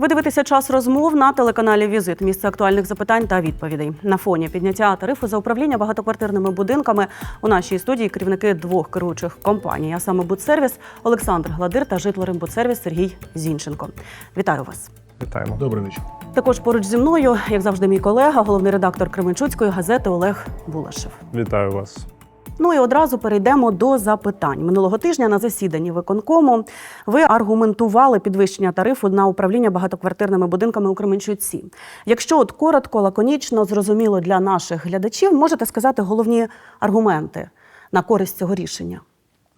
Ви дивитеся час розмов на телеканалі Візит. Місце актуальних запитань та відповідей. На фоні підняття тарифу за управління багатоквартирними будинками у нашій студії керівники двох керуючих компаній, а саме Будсервіс Олександр Гладир та житлорембудсервіс Сергій Зінченко. Вітаю вас. Вітаємо. Добрий вечір. Також поруч зі мною, як завжди, мій колега, головний редактор Кременчуцької газети Олег Булашев. Вітаю вас. Ну і одразу перейдемо до запитань. Минулого тижня на засіданні виконкому ви аргументували підвищення тарифу на управління багатоквартирними будинками у Кременчуці. Якщо от коротко, лаконічно, зрозуміло для наших глядачів, можете сказати головні аргументи на користь цього рішення.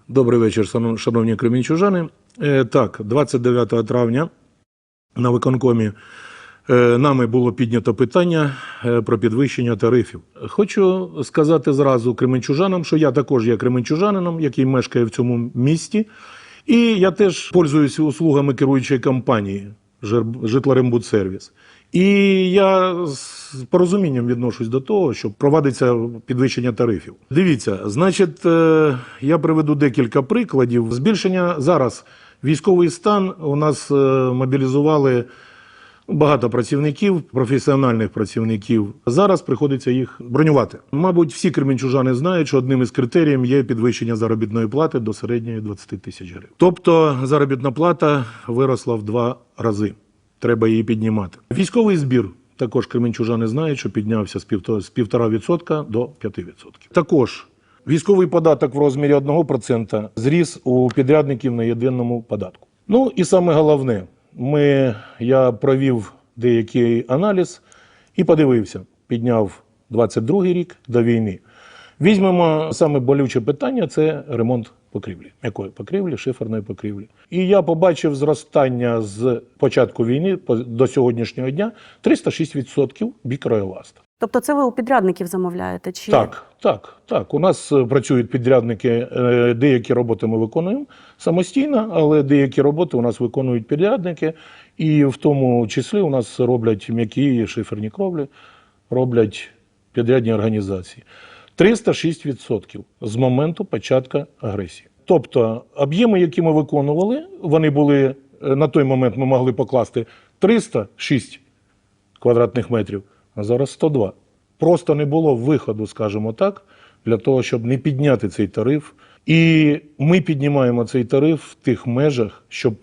Добрий вечір, шановні кремінчужани. Е, Так, 29 травня на виконкомі нами було піднято питання е, про підвищення тарифів. Хочу сказати зразу кременчужанам, що я також є кременчужанином, який мешкає в цьому місті, і я теж пользуюся услугами керуючої компанії «Жер- Житлорембудсервіс. І я з порозумінням відношусь до того, що провадиться підвищення тарифів. Дивіться, значить, е, я приведу декілька прикладів. Збільшення зараз військовий стан у нас е, мобілізували багато працівників, професіональних працівників. Зараз приходиться їх бронювати. Мабуть, всі кременчужани знають, що одним із критеріїв є підвищення заробітної плати до середньої 20 тисяч гривень. Тобто заробітна плата виросла в два рази. Треба її піднімати. Військовий збір. Також кременчужани знають, що піднявся з 1,5% до 5%. Також військовий податок в розмірі 1% зріс у підрядників на єдиному податку. Ну і саме головне, ми, я провів деякий аналіз і подивився, підняв 22 рік до війни. Візьмемо саме болюче питання це ремонт покрівлі. Якої покрівлі? Шиферної покрівлі. І я побачив зростання з початку війни до сьогоднішнього дня 306% бікроеласт. Тобто, це ви у підрядників замовляєте? Чи Так, так, так. У нас е, працюють підрядники. е, Деякі роботи ми виконуємо самостійно, але деякі роботи у нас виконують підрядники, і в тому числі у нас роблять м'які шиферні кровлі, роблять підрядні організації. 306% з моменту початку агресії. Тобто об'єми, які ми виконували, вони були е, на той момент ми могли покласти 306 квадратних метрів, а зараз 102. Просто не було виходу, скажімо так, для того, щоб не підняти цей тариф. І ми піднімаємо цей тариф в тих межах, щоб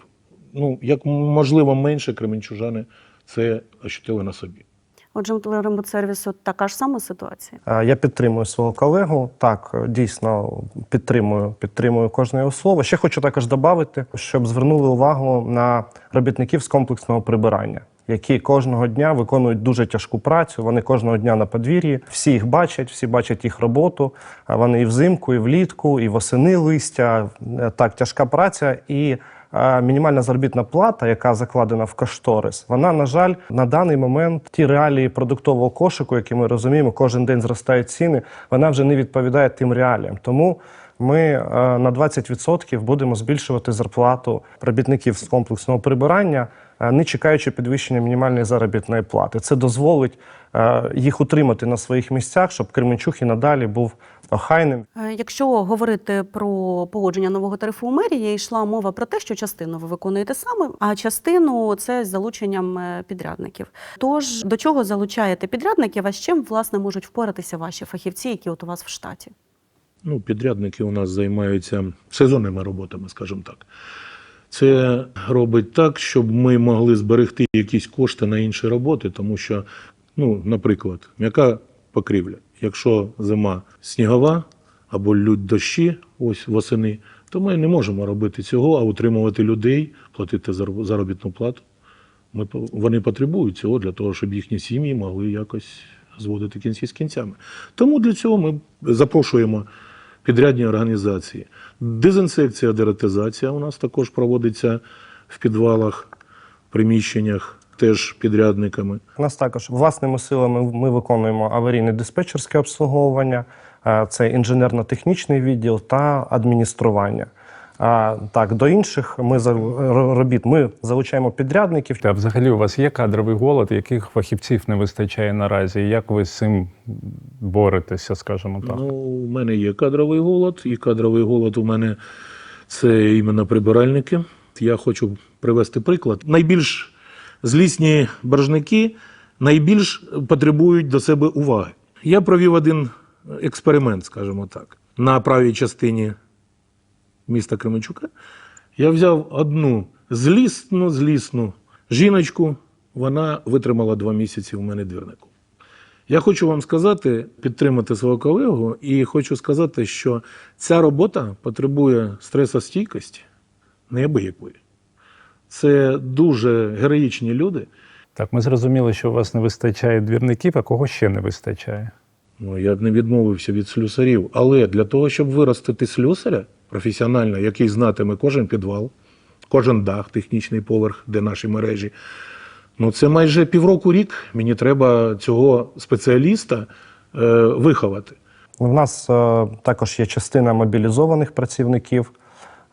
ну як можливо менше кременчужани це ощутили на собі. отже, у Рембудсервісу така ж сама ситуація? Е, Я підтримую свого колегу. Так, дійсно підтримую, підтримую кожне його слово. Ще хочу також додати, щоб звернули увагу на робітників з комплексного прибирання. Які кожного дня виконують дуже тяжку працю. Вони кожного дня на подвір'ї. Всі їх бачать, всі бачать їх роботу. Вони і взимку, і влітку, і восени листя. Е, Так, тяжка праця і е, мінімальна заробітна плата, яка закладена в кошторис, вона, на жаль, на даний момент ті реалії продуктового кошику, які ми розуміємо, кожен день зростають ціни, вона вже не відповідає тим реаліям. Тому ми е, на 20% будемо збільшувати зарплату робітників з комплексного прибирання, не чекаючи підвищення мінімальної заробітної плати. Це дозволить е, їх утримати на своїх місцях, щоб Кременчук і надалі був охайним. Е, Якщо говорити про погодження нового тарифу у мерії, йшла мова про те, що частину ви виконуєте саме, а частину це з залученням е, підрядників. Тож до чого залучаєте підрядників, а з чим власне можуть впоратися ваші фахівці, які от у вас в штаті? Ну, підрядники у нас займаються сезонними роботами, скажімо так. Це робить так, щоб ми могли зберегти якісь кошти на інші роботи, тому що, ну, наприклад, м'яка покрівля. Якщо зима снігова або лють дощі, ось восени, то ми не можемо робити цього, а утримувати людей, платити зар- заробітну плату. Ми, вони потребують цього для того, щоб їхні сім'ї могли якось зводити кінці з кінцями. Тому для цього ми запрошуємо підрядні організації. Дезінсекція, дератизація у нас також проводиться в підвалах, приміщеннях, теж підрядниками. У нас також власними силами ми виконуємо аварійне диспетчерське обслуговування, е, це інженерно-технічний відділ та адміністрування. А, так, до інших ми за робіт ми залучаємо підрядників. А взагалі у вас є кадровий голод, яких фахівців не вистачає наразі? Як ви з цим боретеся, скажімо так? Ну, у мене є кадровий голод, і кадровий голод у мене це іменно прибиральники. Я хочу привести приклад. Найбільш злісні боржники найбільш потребують до себе уваги. Я провів один експеримент, скажімо так, на правій частині міста Кременчука. Я взяв одну злісну, злісну жіночку, вона витримала два місяці у мене двірником. Я хочу вам сказати, підтримати свого колегу, і хочу сказати, що ця робота потребує стресостійкості неабиякої. Це дуже героїчні люди. Так, ми зрозуміли, що у вас не вистачає двірників, а кого ще не вистачає? Ну, я б не відмовився від слюсарів. Але для того, щоб виростити слюсаря професіонально, який знатиме кожен підвал, кожен дах, технічний поверх, де наші мережі, ну це майже півроку рік. Мені треба цього спеціаліста е, виховати. У нас е, також є частина мобілізованих працівників.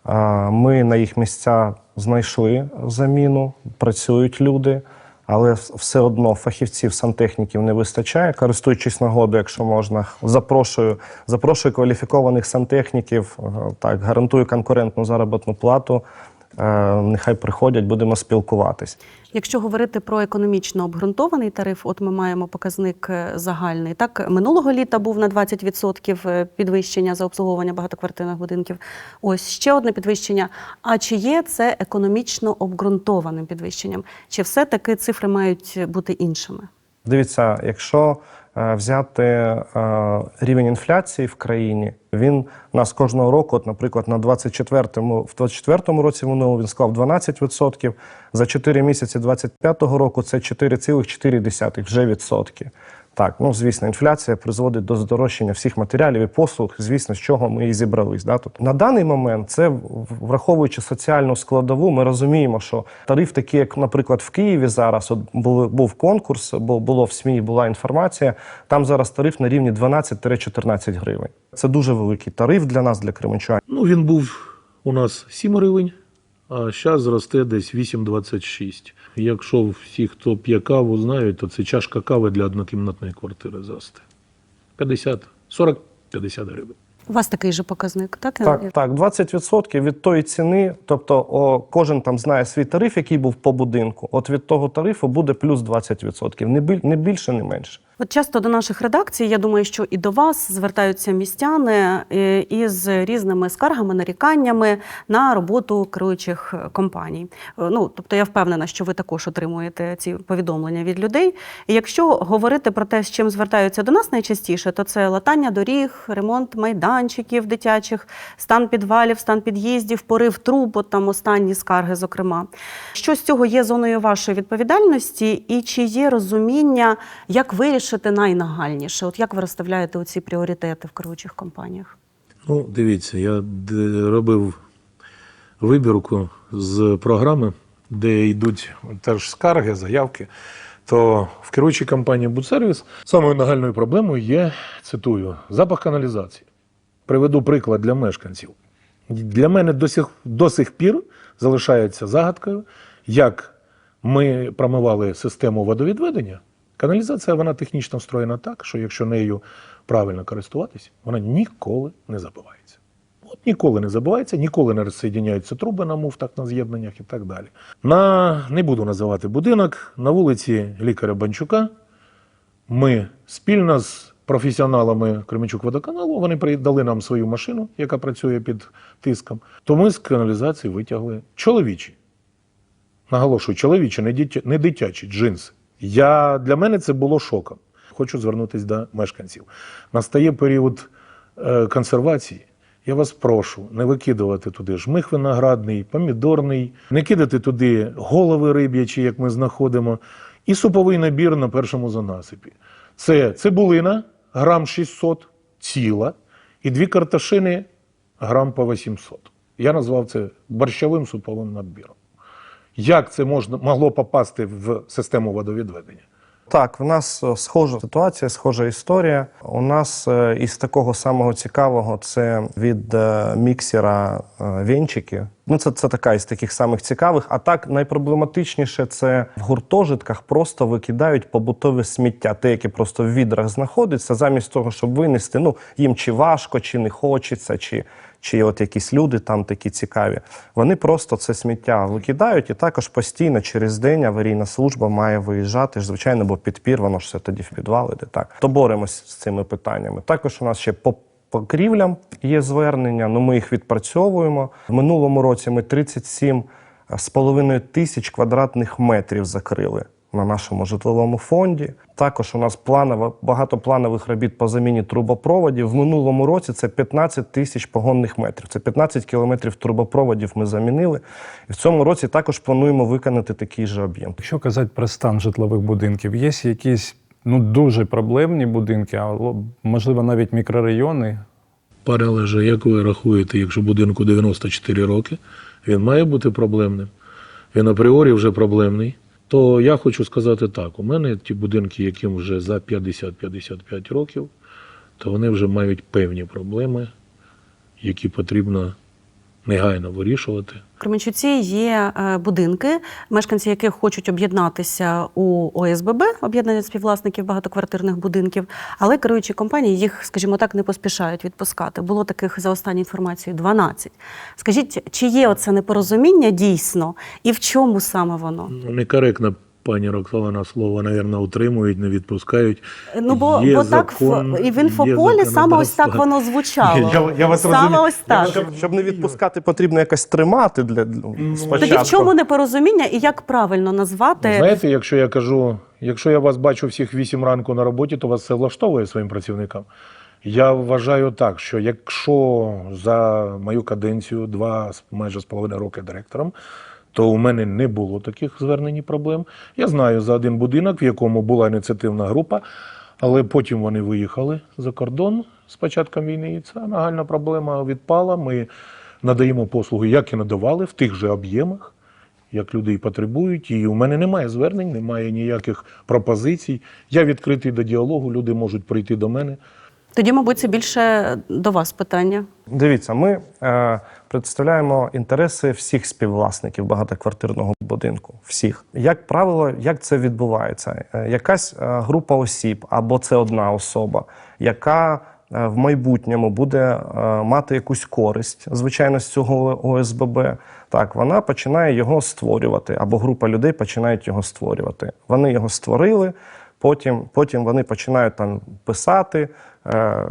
Е, Ми на їх місця знайшли заміну, працюють люди, але все одно фахівців, сантехніків не вистачає. Користуючись нагодою, якщо можна, запрошую, запрошую кваліфікованих сантехніків, е, так, гарантую конкурентну заробітну плату. Е, Нехай приходять, будемо спілкуватись. Якщо говорити про економічно обґрунтований тариф, от ми маємо показник е, загальний. Так, минулого літа був на 20% е, підвищення за обслуговування багатоквартирних будинків. Ось ще одне підвищення. А чи є це економічно обґрунтованим підвищенням? Чи все-таки цифри мають бути іншими? Дивіться, якщо е, взяти е, рівень інфляції в країні, він у нас кожного року, от, наприклад, на 24-му, в 24-му році минуло він склав 12%, за 4 місяці 25-го року це 4,4 вже відсотки. Так, ну звісно, інфляція призводить до здорожчання всіх матеріалів і послуг, звісно, з чого ми і зібрались. Да? Тут на даний момент, це враховуючи соціальну складову, ми розуміємо, що тариф, такий, як, наприклад, в Києві зараз, от був, був конкурс, бу- було в СМІ, була інформація. Там зараз тариф на рівні 12-14 гривень. Це дуже великий тариф для нас, для Кременчука. Ну, він був у нас 7 гривень, а зараз зросте десь 8,26. Якщо всі, хто п'є каву, знають, то це чашка кави для однокімнатної квартири зросте. 50, 40-50 гривень. У вас такий же показник, так? Так, так, 20% від тої ціни, тобто о, кожен там знає свій тариф, який був по будинку. От від того тарифу буде плюс 20%. Не, біль, не більше, не менше. От часто до наших редакцій, я думаю, що і до вас звертаються містяни е, із різними скаргами, наріканнями на роботу керуючих компаній. Е, Ну, тобто я впевнена, що ви також отримуєте ці повідомлення від людей. І якщо говорити про те, з чим звертаються до нас найчастіше, то це латання доріг, ремонт майданчиків дитячих, стан підвалів, стан під'їздів, порив труб, от там останні скарги, зокрема. Що з цього є зоною вашої відповідальності, і чи є розуміння, як вирішити найнагальніше? От як ви розставляєте оці пріоритети в керуючих компаніях? Ну, дивіться, я робив вибірку з програми, де йдуть теж скарги, заявки. То в керуючій компанії Будсервіс самою нагальною проблемою є, цитую, запах каналізації. Приведу приклад для мешканців. Для мене до сих, до сих пір залишається загадкою, як ми промивали систему водовідведення. Каналізація вона технічно встроєна так, що якщо нею правильно користуватись, вона ніколи не забивається. От ніколи не забувається, ніколи не розсоєдняються труби на муфтах, на з'єднаннях і так далі. На не буду називати будинок на вулиці лікаря Банчука. Ми спільно з професіоналами Кременчук водоканалу, вони придали нам свою машину, яка працює під тиском. То ми з каналізації витягли чоловічі. Наголошую, чоловічі, не, дитя, не дитячі джинси. Я, для мене це було шоком. Хочу звернутися до мешканців. Настає період е, консервації. Я вас прошу не викидувати туди жмих виноградний, помідорний, не кидати туди голови риб'ячі, як ми знаходимо, і суповий набір на першому занасипі. Це цибулина, грам 600 ціла, і дві карташини грам по 800. Я назвав це борщовим суповим набіром. Як це можна могло попасти в систему водовідведення? Так, в нас е, схожа ситуація, схожа історія. У нас е, із такого самого цікавого це від е, міксера венчики. Ну, це, це така із таких самих цікавих. А так найпроблематичніше це в гуртожитках просто викидають побутове сміття, те, яке просто в відрах знаходиться, замість того, щоб винести. Ну їм чи важко, чи не хочеться, чи, чи от якісь люди там такі цікаві. Вони просто це сміття викидають, і також постійно через день аварійна служба має виїжджати. ж, Звичайно, бо підпір, воно ж все тоді в підвал іде. Так то боремось з цими питаннями. Також у нас ще по покрівлям є звернення, ну ми їх відпрацьовуємо. В минулому році ми 37 з половиною тисяч квадратних метрів закрили на нашому житловому фонді. Також у нас планово, багато планових робіт по заміні трубопроводів. В минулому році це 15 тисяч погонних метрів. Це 15 кілометрів трубопроводів ми замінили. І в цьому році також плануємо виконати такий же об'єм. Якщо казати про стан житлових будинків, є якісь ну дуже проблемні будинки, а можливо навіть мікрорайони. Пане Олеже, як ви рахуєте, якщо будинку 94 роки, він має бути проблемним? Він апріорі вже проблемний. То я хочу сказати так: у мене ті будинки, яким вже за 50-55 років, то вони вже мають певні проблеми, які потрібно негайно вирішувати. В Кременчуці є е, будинки, мешканці яких хочуть об'єднатися у ОСББ, об'єднання співвласників багатоквартирних будинків, але керуючі компанії їх, скажімо так, не поспішають відпускати. Було таких за останню інформацією 12. Скажіть, чи є оце непорозуміння дійсно, і в чому саме воно? Ну, Некоректно, пані Роксолана, слово, навірно, утримують, не відпускають. Ну бо, Є бо так і в інфополі саме ось так воно звучало. Я, я вас саме розумію. ось так. Щоб, щоб не відпускати, потрібно якось тримати для, для спочатку. Тоді в чому непорозуміння і як правильно назвати? Знаєте, якщо я кажу, якщо я вас бачу всіх 8 ранку на роботі, то вас це влаштовує своїм працівникам. Я вважаю так, що якщо за мою каденцію, два з- майже з половиною роки директором, то у мене не було таких звернень проблем. Я знаю за один будинок, в якому була ініціативна група, але потім вони виїхали за кордон з початком війни, і ця нагальна проблема відпала. Ми надаємо послуги, як і надавали, в тих же об'ємах як люди і потребують. І у мене немає звернень, немає ніяких пропозицій. Я відкритий до діалогу, люди можуть прийти до мене. Тоді, мабуть, це більше до вас питання. Дивіться, ми е, представляємо інтереси всіх співвласників багатоквартирного будинку. Всіх, як правило, як це відбувається? Е, якась е, група осіб або це одна особа, яка е, в майбутньому буде е, мати якусь користь, звичайно, з цього ОСББ. Так, вона починає його створювати, або група людей починають його створювати. Вони його створили. Потім, потім вони починають там писати, е,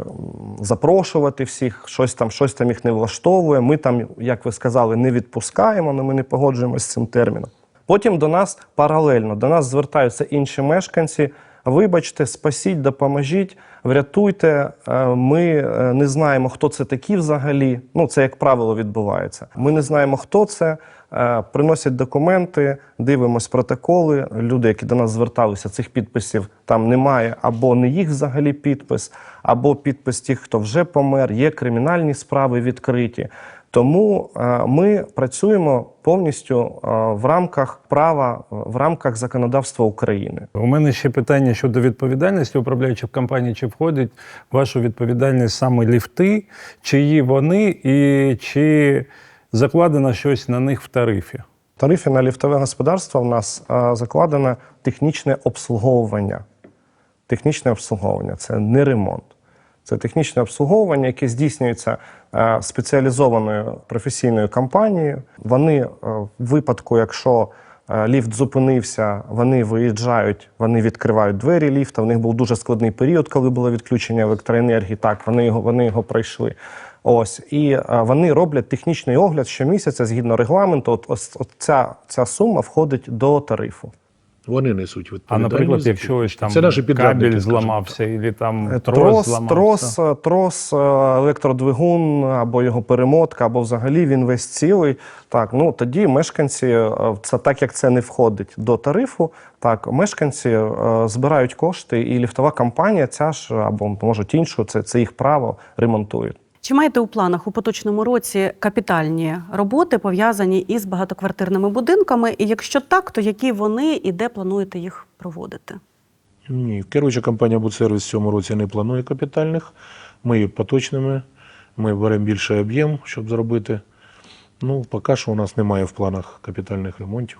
запрошувати всіх, щось там, щось там їх не влаштовує. Ми там, як ви сказали, не відпускаємо, але ми не погоджуємося з цим терміном. Потім до нас паралельно до нас звертаються інші мешканці. Вибачте, спасіть, допоможіть, врятуйте. Е, Ми е, не знаємо, хто це такі взагалі. Ну, це як правило відбувається. Ми не знаємо, хто це. Е, Приносять документи, дивимось протоколи. Люди, які до нас зверталися, цих підписів там немає, або не їх взагалі підпис, або підпис тих, хто вже помер. Є кримінальні справи відкриті. Тому е, ми працюємо повністю е, в рамках права, в рамках законодавства України. У мене ще питання щодо відповідальності управляючих компаній. Чи входить вашу відповідальність саме ліфти, чиї вони, і чи закладено щось на них в тарифі? В тарифі на ліфтове господарство в нас закладено технічне обслуговування. Технічне обслуговування це не ремонт. Це технічне обслуговування, яке здійснюється спеціалізованою професійною компанією. Вони в випадку, якщо ліфт зупинився, вони виїжджають, вони відкривають двері ліфта. В них був дуже складний період, коли було відключення електроенергії. Так, вони його, вони його пройшли. Ось і е, вони роблять технічний огляд щомісяця згідно регламенту. От, ось, от ця, ця сума входить до тарифу. Вони несуть А, наприклад, якщо ось там Це наші кабель зламався, і там Е, трос, Трос, зламався. трос, е, трос, електродвигун або його перемотка, або взагалі він весь цілий. Так, ну тоді мешканці, це так як це не входить до тарифу, так мешканці е, збирають кошти, і ліфтова компанія, ця ж або можуть іншу, це, це їх право ремонтують. Чи маєте у планах у поточному році капітальні роботи пов'язані із багатоквартирними будинками? І якщо так, то які вони і де плануєте їх проводити? Ні, керуюча компанія «Будсервіс» в цьому році не планує капітальних. Ми поточними. Ми беремо більший об'єм, щоб зробити. Ну, поки що у нас немає в планах капітальних ремонтів.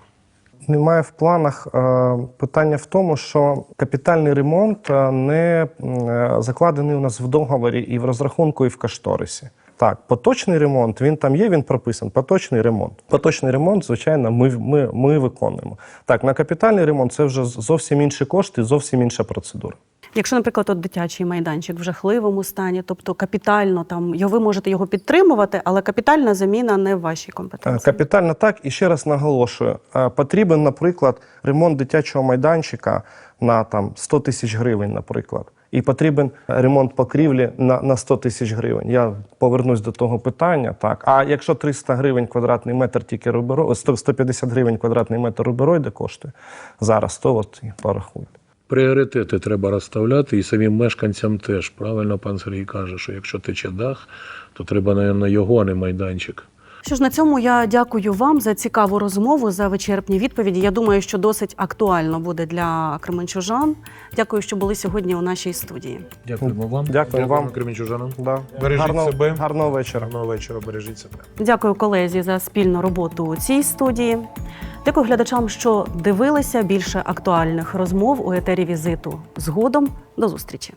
Немає в планах. Е, Питання в тому, що капітальний ремонт е, не е, закладений у нас в договорі і в розрахунку, і в кошторисі. Так, поточний ремонт, він там є, він прописан. Поточний ремонт. Поточний ремонт, звичайно, ми, ми, ми виконуємо. Так, на капітальний ремонт це вже зовсім інші кошти, зовсім інша процедура. Якщо, наприклад, от дитячий майданчик в жахливому стані, тобто капітально там його- ви можете його підтримувати, але капітальна заміна не в вашій Е, компетенції. Капітально так. І ще раз наголошую: е, потрібен, наприклад, ремонт дитячого майданчика на там 100 тисяч гривень, наприклад. І потрібен ремонт покрівлі на, на 100 тисяч гривень. Я повернусь до того питання. Так, а якщо 300 гривень квадратний метр тільки руберо, 100 150 гривень квадратний метр рубероїди коштує зараз, то от і порахуйте. Пріоритети треба розставляти і самим мешканцям теж. Правильно пан Сергій каже, що якщо тече дах, то треба, мабуть, його, а не майданчик. Що ж на цьому я дякую вам за цікаву розмову, за вичерпні відповіді. Я думаю, що досить актуально буде для кременчужан. Дякую, що були сьогодні у нашій студії. Дякуємо вам. Дякую вам. кремінчужанам. Да. Бережіть гарного, себе. гарного вечора. Гарного вечора, бережіть себе. Дякую колезі за спільну роботу у цій студії. Дякую глядачам, що дивилися більше актуальних розмов у етері візиту. Згодом до зустрічі.